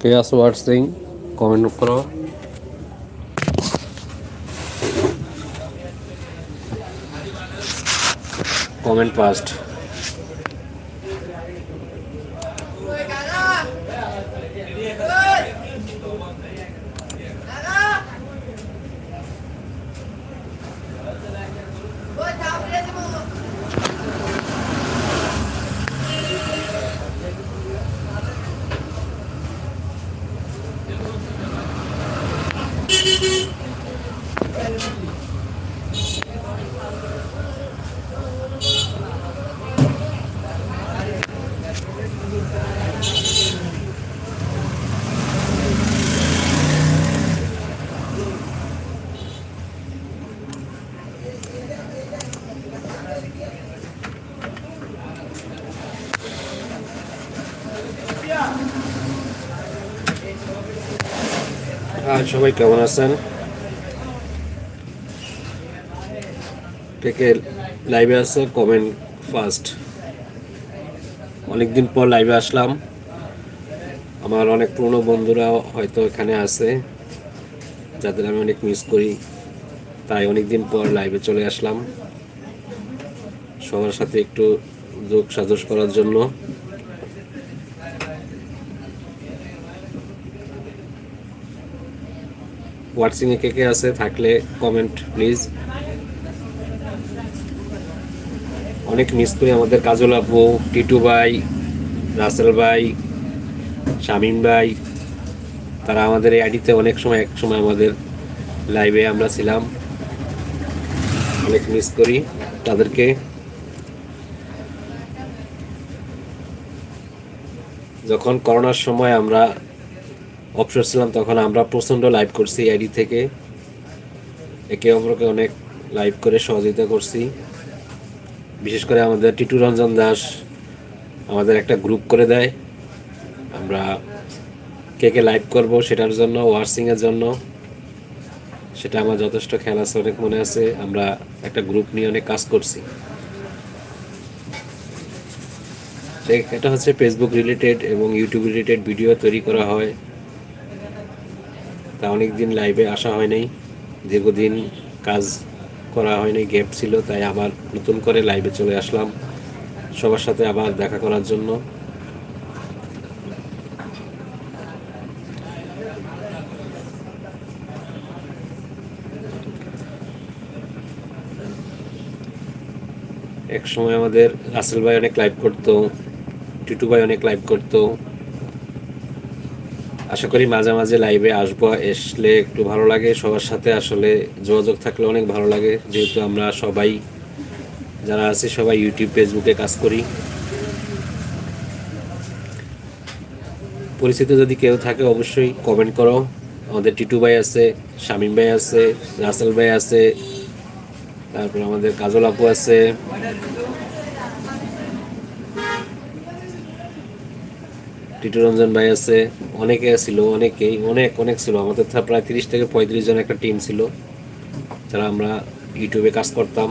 কে আছো ওয়াটসিং কমেন্ট করো কমেন্ট পাস্ট আর সবাই কেমন আছেন? কে কে লাইভে আছে কমেন্ট ফার্স্ট অনেকদিন পর লাইভে আসলাম। আমার অনেক পুরনো বন্ধুরা হয়তো এখানে আছে, যাদের আমি অনেক মিস করি। তাই অনেকদিন পর লাইভে চলে আসলাম। সবার সাথে একটু যোগ সাজস করার জন্য। হোয়াটসঅ্যাপে কে কে আছে থাকলে কমেন্ট প্লিজ অনেক মিস করি আমাদের কাজল আপু, টিটু ভাই, রাসেল ভাই, শামিম ভাই। তারা আমাদের এই আইডিতে অনেক সময় এক সময় আমাদের লাইভে আমরা ছিলাম। অনেক মিস করি তাদেরকে। যখন করোনার সময় আমরা অবসর ছিলাম তখন আমরা প্রচণ্ড লাইভ করছি আইডি থেকে। একে অপরকে অনেক লাইভ করে সহযোগিতা করছি। বিশেষ করে আমাদের টিটু রঞ্জন দাস আমাদের একটা গ্রুপ করে দেয়। আমরা কে কে লাইভ করব সেটার জন্য ওয়ার্সিংয়ের জন্য। সেটা আমার যথেষ্ট খেয়াল আছে, অনেক মনে আছে। আমরা একটা গ্রুপ নিয়ে অনেক কাজ করছি। এটা হচ্ছে ফেসবুক রিলেটেড এবং ইউটিউব রিলেটেড ভিডিও তৈরি করা হয়। তা অনেক দিন লাইভে আসা হয় নাই। দীর্ঘদিন কাজ করা হয়নি গ্যাপ ছিল, তাই আবার নতুন করে লাইভে চলে আসলাম। সবার সাথে আবার দেখা করার জন্য। এক সময় আমাদের রাসেল ভাই অনেক লাইভ করতো, টিটু ভাই অনেক লাইভ করতো। আশা করি মাঝে মাঝে লাইভে আসব, আসলে একটু ভালো লাগে। সবার সাথে আসলে যোগাযোগ থাকলে অনেক ভালো লাগে। যেহেতু আমরা সবাই, যারা আছি, সবাই ইউটিউব ফেসবুকে কাজ করি। পরিচিত যদি কেউ থাকে, অবশ্যই কমেন্ট করো। আমাদের টিটু ভাই আছে, শামীম ভাই আছে, রাসেল ভাই আছে, তারপর আমাদের কাজল আপু আছে। টিটু রঞ্জন ভাই আছে, অনেকে ছিল, অনেকেই, অনেক অনেক ছিল। আমাদের প্রায় তিরিশ থেকে পঁয়ত্রিশ জন একটা টিম ছিল। যারা আমরা ইউটিউবে কাজ করতাম।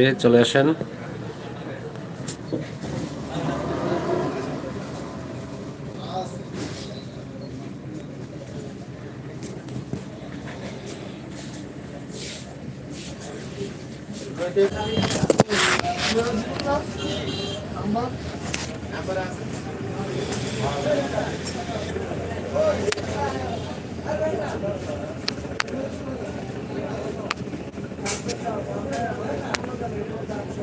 গ্রুপে চলে আসেন